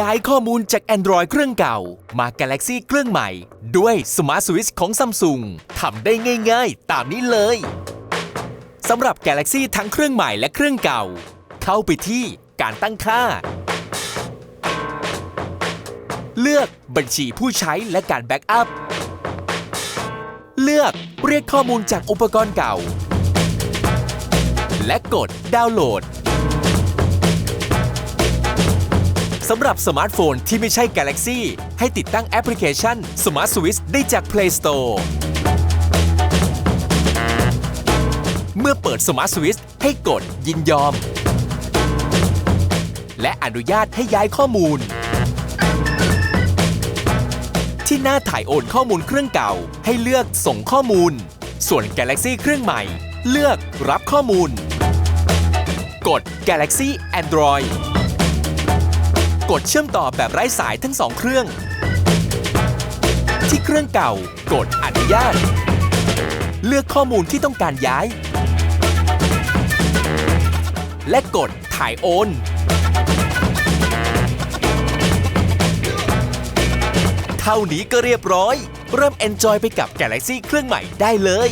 ย้ายข้อมูลจาก Android เครื่องเก่า มา Galaxy เครื่องใหม่ ด้วย Smart Switch ของ Samsung ทำได้ง่ายๆ ตามนี้เลยสำหรับ Galaxy ทั้งเครื่องใหม่และเครื่องเก่า เข้าไปที่การตั้งค่า เลือกบัญชีผู้ใช้และการแบ็กอัพ เลือกเรียกข้อมูลจากอุปกรณ์เก่า และกดดาวน์โหลด สำหรับสมาร์ทโฟนที่ไม่ใช่ Galaxy ให้ติดตั้งแอปพลิเคชัน Smart Switch ได้จาก Play Store เมื่อเปิด Smart Switch ให้กดยินยอม และอนุญาตให้ย้ายข้อมูล ที่หน้าถ่ายโอนข้อมูลเครื่องเก่า ให้เลือกส่งข้อมูล ส่วน Galaxy เครื่องใหม่ เลือกรับข้อมูล กด Galaxy Android กดเชื่อมต่อแบบไร้สายทั้งสองเครื่อง ที่เครื่องเก่ากดอนุญาต เลือกข้อมูลที่ต้องการย้าย และกดถ่ายโอน เท่านี้ก็เรียบร้อย เริ่ม Enjoy ไปกับ Galaxy เครื่องใหม่ได้เลย